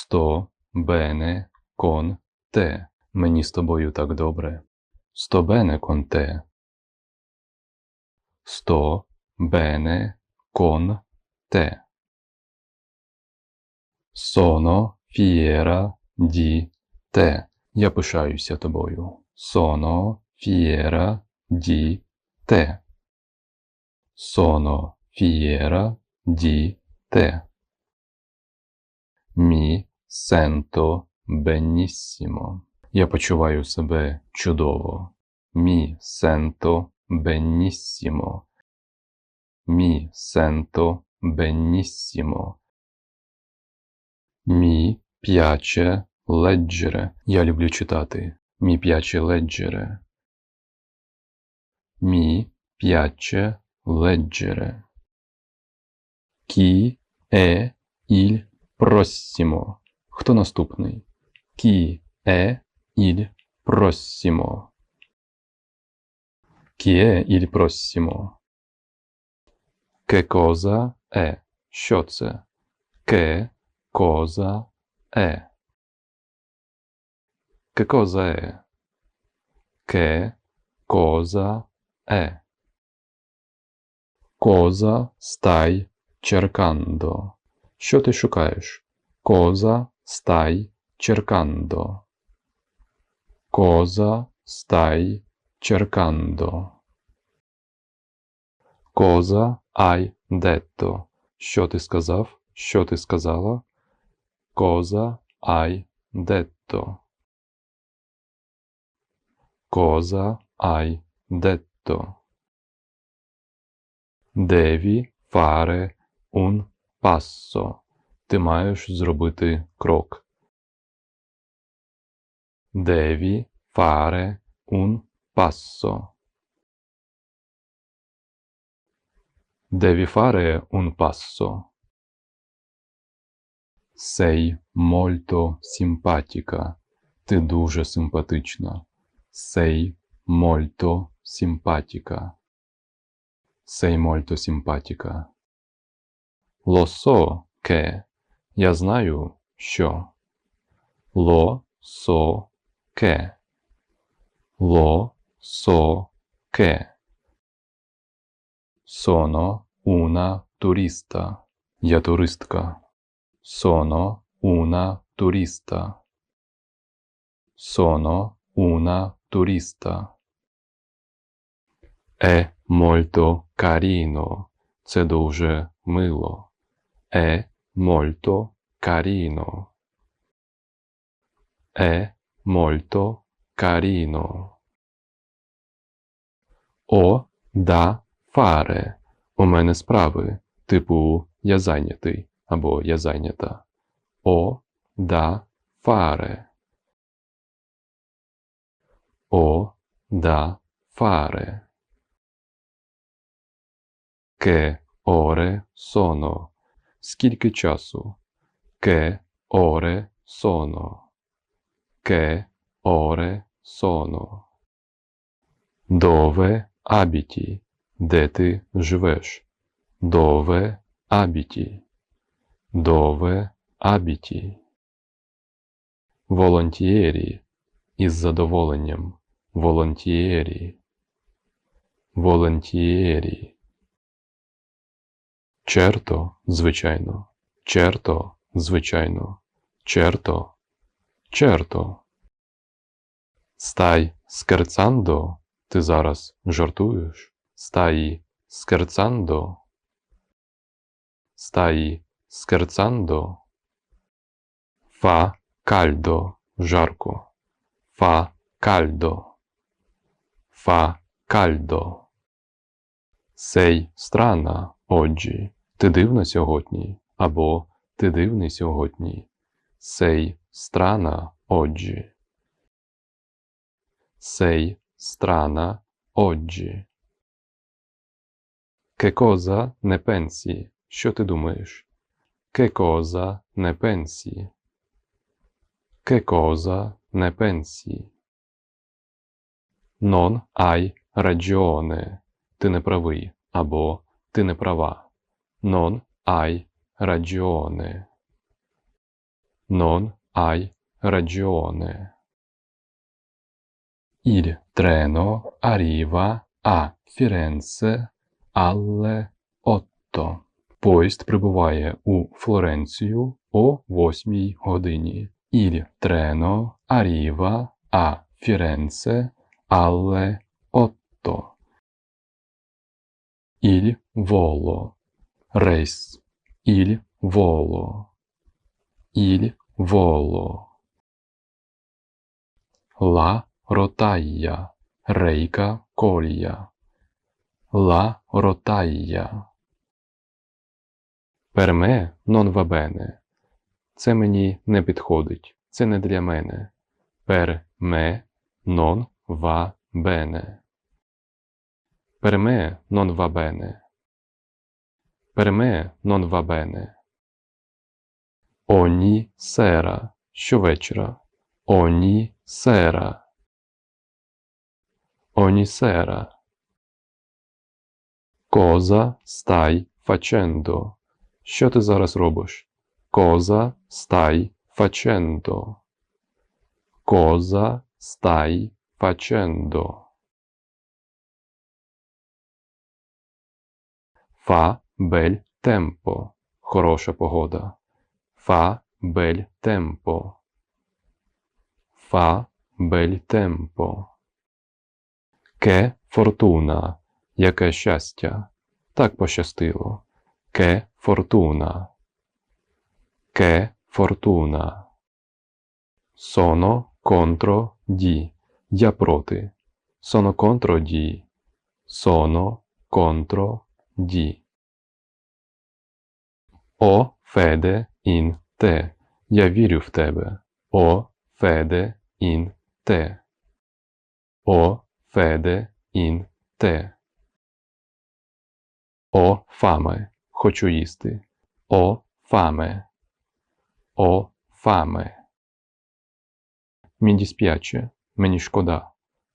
Сто бене кон те. Мені з тобою так добре. Сто бене кон те. Сто бене кон те. Соно фієра ді те. Я пишаюся тобою. Соно фієра ді те. Соно фієра ді те. Мі сенто бенніссімо. Я почуваю себе чудово. Мі сенто бенніссімо. Мі сенто бенніссімо. Мі п'яче леджере. Я люблю читати. Мі п'яче леджере. Мі п'яче леджере. Кі е іль проссімо. Хто наступний? Кі е іль проссімо. Кі е іль проссімо. Ке коза е. Що це? Ке коза е. Che cosa è? Che cosa è? Cosa stai cercando? Що ти шукаєш? Cosa stai cercando? Cosa stai cercando? Cosa hai detto? Що ти сказав? Що ти сказала? Cosa hai detto? Cosa hai detto? Devi fare un passo. Ти маєш зробити крок. Devi fare un passo. Devi fare un passo. Sei molto simpatica. Ти дуже симпатична. Sei molto simpatica. Sei molto simpatica. Lo so che. Я знаю, що. Lo so che. Lo so che. Sono una turista. Я туристка. Sono una turista. Sono una turista. È molto carino. Це дуже мило. È molto carino. È molto carino. О да fare. У мене справи. Типу я зайнятий або я зайнята. О да fare. О да fare. Che ore sono? Скільки часу? Che ore sono? Che ore sono? Dove abiti? Де ти живеш? Dove abiti? Dove abiti? Волонтієрі. Із задоволенням. Волонтієрі. Волонтієрі. Черто, звичайно. Черто, звичайно. Черто. Черто. Стай скерцандо. Ти зараз жартуєш? Stai scherzando? Stai scherzando? Fa caldo, жарко. Fa caldo. Fa caldo. Sei strana oggi. Ти дивна сьогодні. Або ти дивний сьогодні. Sei strana oggi. Sei strana oggi. Che cosa ne pensi? Що ти думаєш? Cosa ne pensi? Cosa ne pensi? Non hai ragione. Ти не правий. Або ти не права. Non hai ragione. non hai ragione. Il treno arriva a Firenze alle 8. Поїзд прибуває у Флоренцію о 8 годині. Il treno arriva a Firenze alle 8. Il volo. Рейс. Il volo. Il volo. La rotaia. Рейка колія. Per me non va bene. Це мені не підходить. Це не для мене. Non va bene. Per me non va bene. Per me non va bene. Ogni sera. Щовечора. Ogni sera. Ogni sera. Cosa stai facendo? Що ти зараз робиш? Cosa stai facendo? Cosa stai facendo? Fa bel tempo. Хороша погода. Fa bel tempo. Fa bel tempo. Che fortuna. Яке щастя. Так пощастило. Che fortuna. Che fortuna. Sono contro di. Я проти. Sono contro di. Sono contro di. О феде ін те. Я вірю в тебе. О феде ін те. О феде ін те. О фаме. Хочу їсти. О фаме. О фаме. Мі дісп'яче. Мені шкода.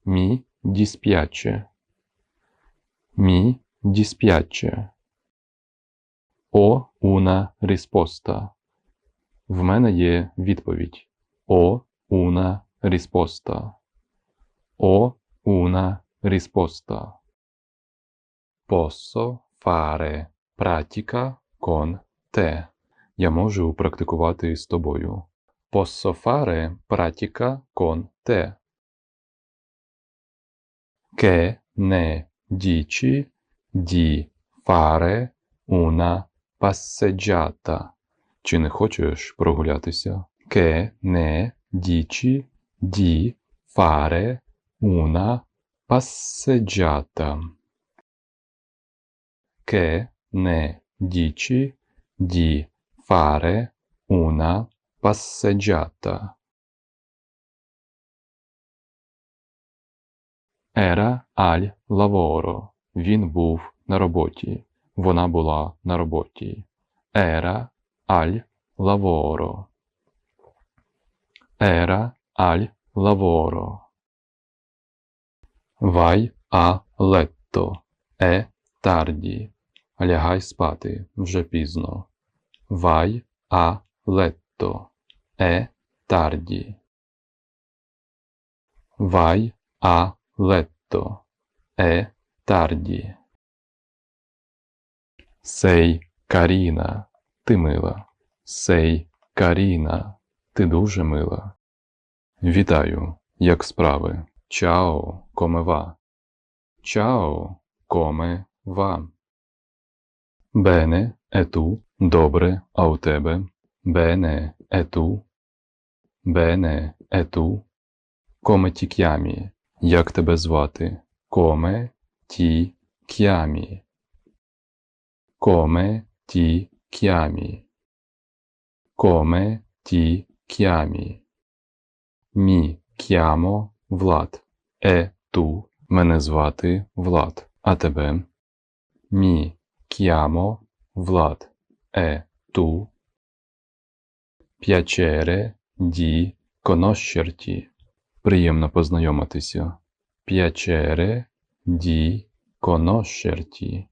Мі дісп'яче. Мі дісп'яче. О una risposta. В мене є відповідь. О una risposta. О una risposta. Posso fare pratica con te. Я можу практикувати з тобою. Posso fare pratica con te. Che ne dici di fare una passeggiata? Чи не хочеш прогулятися? Fare una passeggiata? Che ne dici di fare una passeggiata? Era al lavoro. Він був на роботі. Вона була на роботі. Era al lavoro. Era al lavoro. Vai a letto. È tardi. Лягай спати. Вже пізно. Vai a letto. È tardi. Vai a letto. È tardi. Sei Каріна, ти мила. Сей Каріна, ти дуже мила. Вітаю, як справи. Чао, коме ва. Чао, коме ва. Бене, ету, добре, а у тебе. Бене, ету. Бене, ету. Коме ті к'ямі. Як тебе звати? Коме ті к'ямі. Коме ті chiami? Come ti chiami? Мі chiamo Влад. Е ту мене звати Влад. А тебе? Мі chiamo Влад. Е ту. Piacere di conoscerti. Приємно познайомитися. Piacere di conoscerti.